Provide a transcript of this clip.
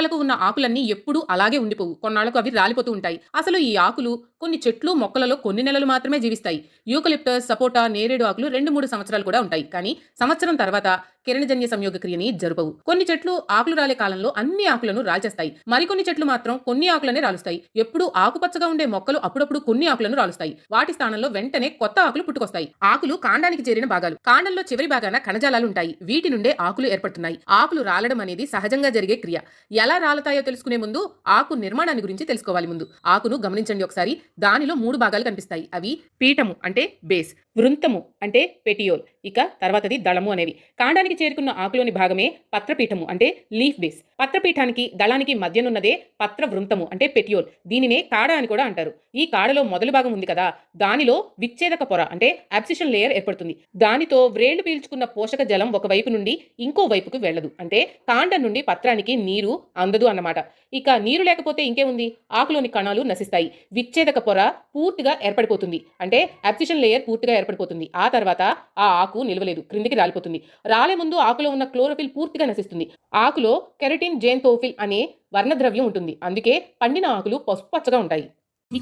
మొక్కలకు ఉన్న ఆకులన్నీ ఎప్పుడూ అలాగే ఉండిపోవు. కొన్నాళ్ళకు అవి రాలిపోతూ ఉంటాయి. అసలు ఈ ఆకులు కొన్ని చెట్లు మొక్కలలో కొన్ని నెలలు మాత్రమే జీవిస్తాయి. యూకలిప్టస్ సపోటా నేరేడు ఆకులు రెండు మూడు సంవత్సరాలు కూడా ఉంటాయి. కానీ సంవత్సరం తర్వాత కిరణజన్య సంయోగ క్రియని జరుపవు. కొన్ని చెట్లు ఆకులు రాలే కాలంలో అన్ని ఆకులను రాల్చేస్తాయి. మరికొన్ని చెట్లు మాత్రం కొన్ని ఆకులనే రాలుస్తాయి. ఎప్పుడు ఆకుపచ్చగా ఉండే మొక్కలు అప్పుడప్పుడు కొన్ని ఆకులను రాలుస్తాయి. వాటి స్థానంలో వెంటనే కొత్త ఆకులు పుట్టుకొస్తాయి. ఆకులు కాండానికి చేరిన భాగాలు. కాండంలో చివరి భాగాన కణజాలాలు ఉంటాయి. వీటి నుండే ఆకులు ఏర్పడుతున్నాయి. ఆకులు రాలడం అనేది సహజంగా జరిగే క్రియ. ఎలా రాలతాయో తెలుసుకునే ముందు ఆకు నిర్మాణాన్ని గురించి తెలుసుకోవాలి ముందు. ఆకును గమనించండి ఒకసారి. దానిలో మూడు భాగాలు కనిపిస్తాయి. అవి పీఠము అంటే బేస్ వృంతము అంటే పెటియోల్. ఇక తర్వాతది దళము అనేవి. కాండానికి చేరుకున్న ఆకులోని భాగమే పత్రపీఠము అంటే లీఫ్ బేస్. పత్రపీఠానికి దళానికి మధ్యనున్నదే పత్ర వృంతము అంటే పెటియోల్. దీనినే కాడ అని కూడా అంటారు. ఈ కాడలో మొదలు భాగం ఉంది కదా దానిలో విచ్ఛేదక పొర అంటే అబ్సిషన్ లేయర్ ఏర్పడుతుంది. దానితో వ్రేళ్ళు పీల్చుకున్న పోషక జలం ఒక వైపు నుండి ఇంకో వైపుకు వెళ్ళదు అంటే కాండం నుండి పత్రానికి నీరు అందదు అన్నమాట. ఇక నీరు లేకపోతే ఇంకేముంది? ఆకులోని కణాలు నశిస్తాయి. విచ్ఛేదక పొర పూర్తిగా ఏర్పడిపోతుంది అంటే అబ్సిషన్ లేయర్ పూర్తిగా ఏర్పడిపోతుంది. ఆ తర్వాత ఆ ఆకు ఆకు నిలవలేదు. క్రిందికి రాలిపోతుంది. రాలే ముందు ఆకులో ఉన్న క్లోరోఫిల్ పూర్తిగా నశిస్తుంది. ఆకులో కెరటిన్ జేన్తోఫిల్ అనే వర్ణద్రవ్యం ఉంటుంది. అందుకే పండిన ఆకులు పసుపు పచ్చగా ఉంటాయి.